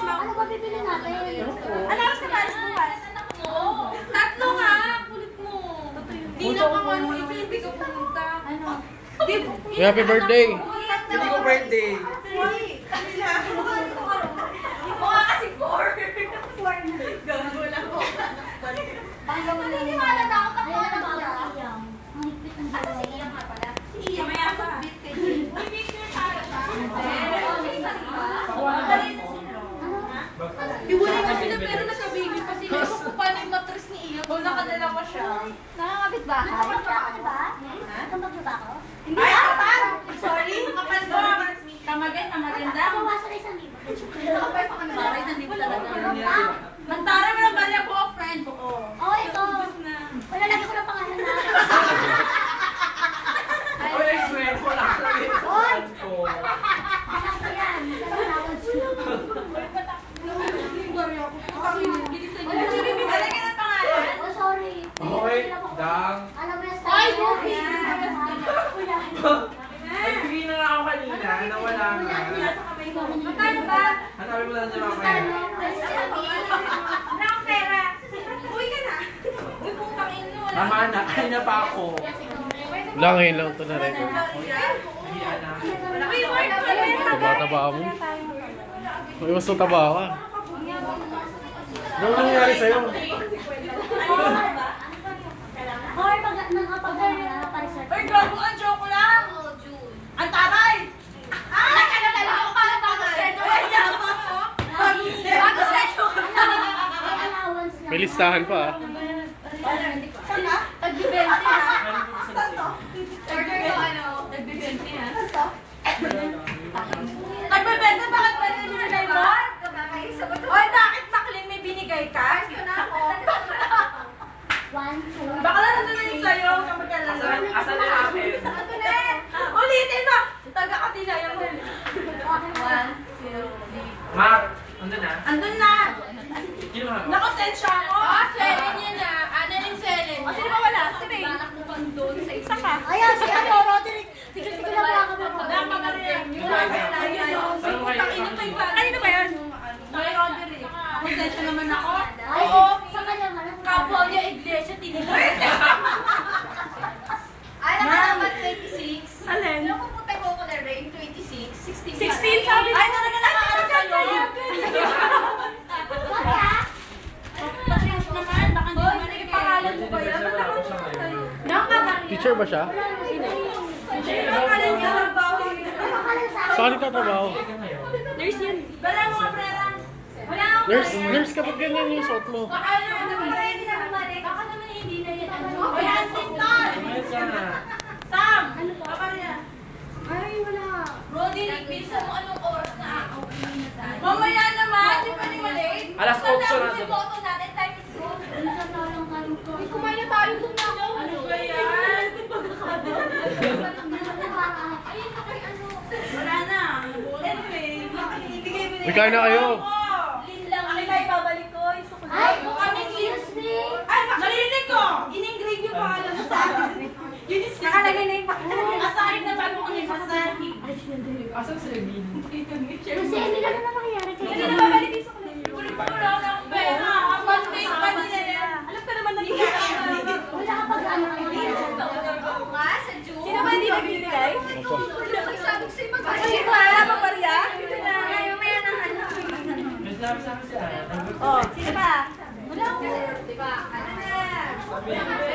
mo? Ano ba bibili natin? Ano ka pares bukas? Tatlo nga! Kulit mo. Di na ka man mo hindi ka pumunta. Ano? Happy birthday! Hindi ko birthday. Mukha kasi four. Four na. Gago lang ko. Naniniwala na ako tapos na ba siya? Ang higpit ng Asa si Ian nga pala? Si Ian. May asa bit kay Uy, picture tayo siya. Iwala na sila pero nagka-baby pa sila. Ewan ko paano yung mattress ni Ian. Kung nakadalawa siya. Nakakabit ba? Nakakabit ba? Ha? Nakakabit ba ako? Hindi Ay, kapal! Sorry, kapal ko. Tamagan, tamaganda. Ako wasa na isang libo. Maray, nandito talaga. Mantara mo ng balya ko, friend. Oo. Oh, ito. Wala lagi ko na pangalan na. Oy, I swear ko lang. Oy! Oh. Anak ko yan. Salamat. Lalagyan ng pangalan. Oh, sorry. Okay, dang. Alam mo yung Ay, style ko. Bobby! Nagbigay na ako kanina, nawala nga. Magkano ba? Hanapin mo lang niya mamaya. Wala akong pera. Uwi ka na. Uy, putang ino. Tama na, kanina pa ako. Wala ngayon lang ito na record. Hindi, anak. Uy, boy, Taba-taba mo. May mas taba ka. Ano nangyari sa'yo? Or pag nakapag nakapareserve. Uy, gago ang joke lang. Ang taray! Ah! Nagkalala ako para bago sendo. Ay, yama mo. Bago sendo. May allowance lang. May listahan pa ah. Saan ka? Nagbibente ha? Saan to? Order ko ano? Nagbibente ha? Saan to? Nagbibente? Bakit ba rin binigay mo? Oy, bakit Maclean may binigay ka? Gusto na ako. One, two. Baka na nandun na yung sayo kapag kalala. Asan, asan na akin? Ano na eh? Ulitin mo! Taga katilayan mo. One, two, three. Mark, andun na. Andun na! Ginawa ko. Nakasensya ako! Ah, Selen yan na. Ano yung Selen? O, sino ba wala? Si May. Isa ka. Ayan, si ano, Roderick. Tigil-tigil na wala kami. Dama ka rin. Yung Kanino ba yun? May Roderick. Nakasensya naman ako. Ay, Oo. sa kanya nga. Kapwa niya iglesia, tinigil. Ay, nakalaman 26. Alin? Nung pupunta ko ko na rain, 26. 16. 16 sabi Ay, talaga naman, naman ba? Ba't nakakano sa'yo? Nakakano Teacher ba siya? Ba? Napakalan sa akin. Saan ka trabaho? Nurse yan. Wala mo ka prera. Wala akong Nurse, nurse kapag ganyan yung suot mo. Baka ano, hindi na bumalik. Baka naman hindi na yan. Ano? Ay, Antinton! Ayun sana. Sam! Ano po? Rin Ay, wala. Rodi, bilisan mo anong oras na ako. Mamaya naman, di ba ni malate? Alas 8 na mo Boto natin, time is good. Minsan na lang kayo ko. Kumain na tayo dun na. Ano ba yan? Ayun na kay ano. Wala na. Anyway, ibigay mo na May kain na kayo. Lin lang. Akin na ibabalik ko. Ay, Ano excuse me. Ay, narinig ko! In-engrave yung pangalan mo sa akin. Yun is nakalagay na yung pangalan. Asahin na bago kung ipasahin. Asan si Levine? Kasi hindi na na Hindi na babalik yung. Kulit ko lang ng pera. Monday pa nila yan. Alam ka naman nangyayari. Wala ka pag ano kayo. Sa June. Sino ba hindi nagbibigay? Sino ko sa'yo mag-aral? Hindi ko alam, Ma'am Maria. Dito na. Ayaw, may ano. May sinabi sa akin si Ana. Oh, sino ba? Wala ko. Diba? Ano na?